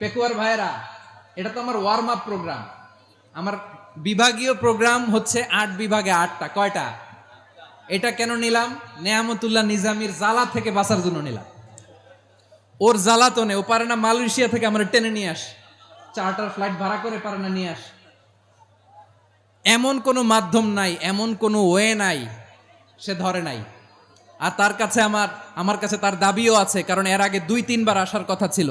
পেকুয়ার ভাইরা এটা তো আমার ওয়ার্ম আপ প্রোগ্রাম আমার বিভাগীয় প্রোগ্রাম হচ্ছে আট বিভাগে আটটা, কয়টা? এটা কেন নিলাম? নেয়ামতুল্লাহ নিজামির জ্বালা থেকে বাঁচার জন্য নিলাম। ওর জ্বালাতনে ও পারে না মালয়েশিয়া থেকে আমরা টেনে নিয়ে আস। চার্টার ফ্লাইট ভাড়া করে পারে না নিয়ে আস। এমন কোনো মাধ্যম নাই, এমন কোনো ওয়ে নাই, সে ধরে নাই। আর তার কাছে আমার আমার কাছে তার দাবিও আছে, কারণ এর আগে দুই, তিনবার আসার কথা ছিল।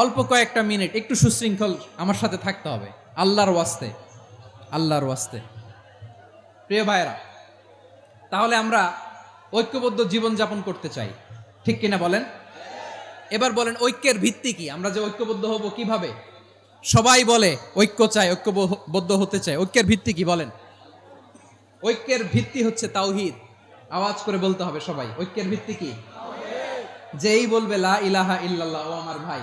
অল্প কয়েকটা মিনিট, একটু সুশৃঙ্খল আমার সাথে থাকতে হবে। আল্লাহর ওয়াস্তে আল্লাহর ওয়াস্তে। প্রিয় ভাইরা তাহলে আমরা ঐক্যবদ্ধ জীবনযাপন করতে চাই। ঠিক কিনা বলেন? এবার বলেন, ঐক্যের ভিত্তি কি? আমরা যে ঐক্যবদ্ধ হব কীভাবে? সবাই বলে, ঐক্য চাই, ঐক্যবদ্ধ হতে চাই। ঐক্যের ভিত্তি কি বলেন? ঐক্যের ভিত্তি হচ্ছে তাওহিদ। আওয়াজ করে বলতে হবে সবাই, ঐক্যের ভিত্তি কি? যেই বলবে, লা ইলাহা ইল্লাল্লাহ ও আমার ভাই।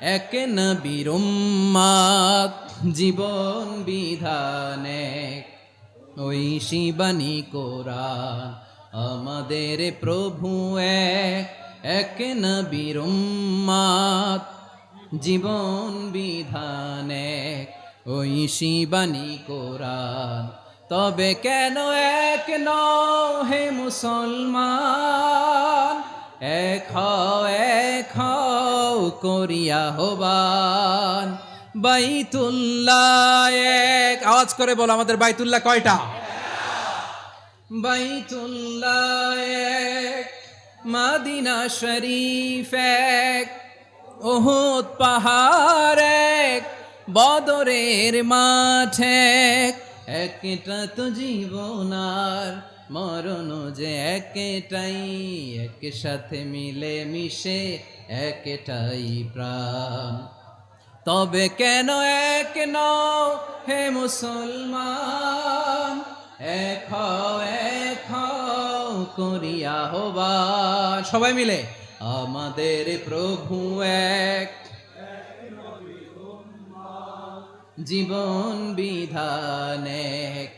এক নবীর উম্মাত জীবন বিধান। ওই শিবানী কোরআন আমাদের প্রভু এক এক নবীর জীবন বিধান। ওই শিবানী কোরআন তবে কেন এক নও হে মুসলমান? এক হও করিয়া হবান। বাইতুল্লাহ এক। আওয়াজ করে বলো আমাদের বাইতুল্লাহ কয়টা? বাইতুল্লাহ এক, মাদিনা শরীফ এক ওহুদ পাহাড় এক, বদরের মাঠ এক। একটা তো জীবনার মরণ যে একটাই এক সাথে মিলে মিশে একটাই প্রাণ। তবে কেন এক নও হে মুসলমান? হও, এক করিয়া হবার সবাই মিলে আমাদের প্রভু এক। জীবন বিধান এক।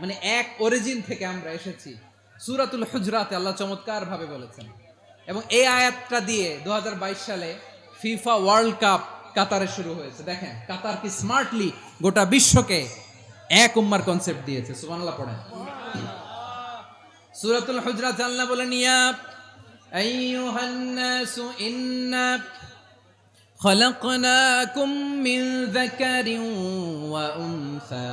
মানে এক অরিজিন থেকে আমরা এসেছি সুরাতুল হুজরাতে আল্লাহ চমৎকার ভাবে বলেছেন এবং এই আয়াতটা দিয়ে দু সালে ফিফা ওয়ার্ল্ড কাপ কাতারে শুরু হয়েছে দেখেন কাতার কি স্মার্টলি গোটা বিশ্বকে এক উম্মার কনসেপ্ট দিয়েছে সুবহানাল্লাহ পড়েন সুরাতুল হুজরাত আল্লাহ বলেন ইয়া আইয়ুহান নাসু ইন্না خلقناكم من ذكر وأنثى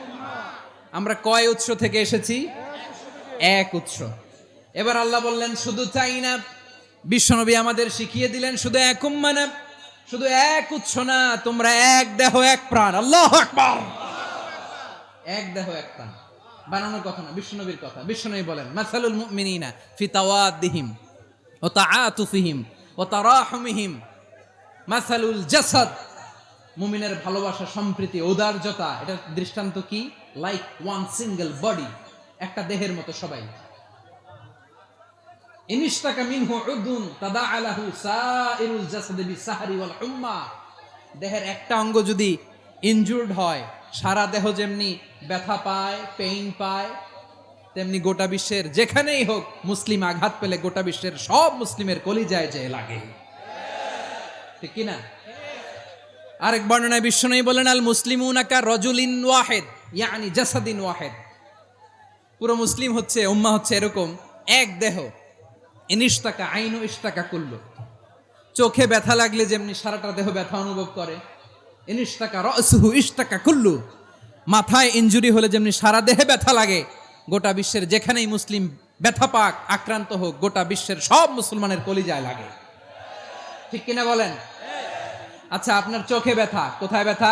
আমরা কয় উৎস থেকে এসেছি? এক উৎস। এবার আল্লাহ বললেন, শুধু চাই না, বিশ্বনবী আমাদের শিখিয়ে দিলেন, শুধু এক উম্মা না, শুধু এক উৎস না, তোমরা এক দেহ, এক প্রাণ। আল্লাহ এক দেহ, এক প্রাণ। বানানোর কথা না, বিশ্বনবীর কথা। বিশ্বনবী বলেন, মাসালুল মুমিনিনা ফি তাওয়াদ্দিহিম ও তাআতুফিহিম ও তারাহুমিহিম। মাসালুল জাসাদ। মুমিনের ভালোবাসা, সম্প্রীতি ঔদার্যতা এটা দৃষ্টান্ত কি? লাইক ওয়ান সিঙ্গেল বডি একটা দেহের মতো সবাই। দেহের একটা অঙ্গ যদি ইনজুর্ড হয়, সারা দেহ যেমনি ব্যথা পায় পেইন পায়, তেমনি গোটা বিশ্বের যেখানেই হোক মুসলিম আঘাত পেলে গোটা বিশ্বের সব মুসলিমের কলিজায় যে লাগে। ঠিক কিনা? আরেক বর্ণনায় বিশ্বনবী বলেন আল মুসলিমুনাকা রজুলিন ওয়াহেদ। ইয়ানি জাসাদিন ওয়াহেদ। পুরো মুসলিম হচ্ছে, উম্মা হচ্ছে এরকম, এক দেহ। ইনিশতাকা আইন ইশতাকা কুল্লু। চোখে ব্যথা লাগলে যেমনি সারাটা দেহ ব্যথা অনুভব করে, ইনিশতাকা রসহু ইশতাকা কুল্লু। মাথায় ইনজুরি হলে যেমনি সারা দেহে ব্যথা লাগে, গোটা বিশ্বের যেখানেই মুসলিম ব্যথা পাক, আক্রান্ত হোক, গোটা বিশ্বের সব মুসলমানের কলিজায় লাগে। ঠিক কিনা বলেন? আচ্ছা আপনার চোখে ব্যথা, কোথায় ব্যথা?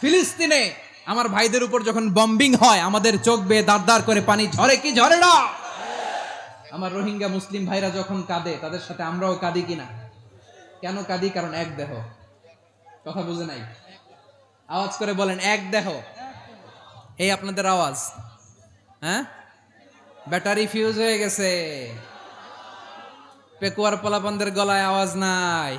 ফিলিস্তিনে আমার ভাইদের উপর যখন বম্বিং হয়, আমাদের চোখ বেয়ে দাঁড় দাঁড় করে পানি ঝরে কি ঝরে না? আমার রোহিঙ্গা মুসলিম ভাইরা যখন কাঁদে, তাদের সাথে আমরাও কাঁদি কিনা? কেন কাঁদি? কারণ এক দেহ। কথা বুঝে নাই? আওয়াজ করে বলেন, এক দেহ। এই আপনাদের আওয়াজ। হ্যাঁ? ব্যাটারি ফিউজ হয়ে গেছে। পেকুয়ার পোলাপানদের গলায় আওয়াজ নাই।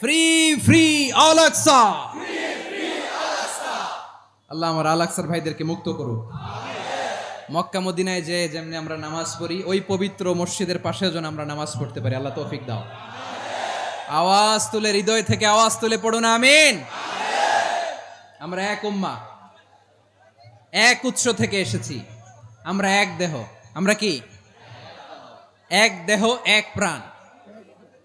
free free আলাক্সা আল্লাহ আমার আলাক্সার ভাইদেরকে মুক্ত করুক। মক্কা, মদিনায় যে যেমনি আমরা নামাজ পড়ি, ওই পবিত্র মসজিদের পাশে যেন আমরা নামাজ পড়তে পারি। আল্লাহ তৌফিক দাও। আওয়াজ তুলে, হৃদয় থেকে আওয়াজ তুলে পড়ুন, আমিন। আমরা এক উম্মা। এক উৎস থেকে এসেছি। আমরা এক দেহ। আমরা কি? এক দেহ, এক প্রাণ।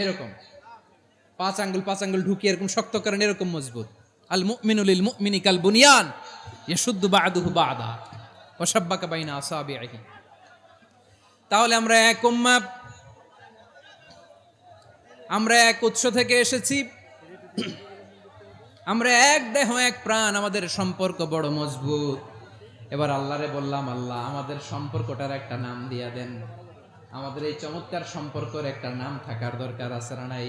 এরকম। পাঁচ আঙ্গুল পাঁচ আঙ্গুল ঢুকিয়ে এরকম শক্ত করেন, এরকম মজবুত। আল মুমিনুল লিল মুমিনি কাল বুনিয়ান ইয়াশুদ্দু বা'দুহু বা'দা, ওয়া শাব্বাকা বাইনা আসাবিহি তাহলে আমরা এক উম্মাহ, আমরা এক উৎস থেকে এসেছি। আমরা এক দেহ, এক প্রাণ, আমাদের সম্পর্ক বড় মজবুত। এবার আল্লাহরে বললাম, আল্লাহ, আমাদের সম্পর্কটার একটা নাম দিয়া দেন। আমাদের এই চমৎকার সম্পর্কের একটা নাম থাকার দরকার আছে না নাই?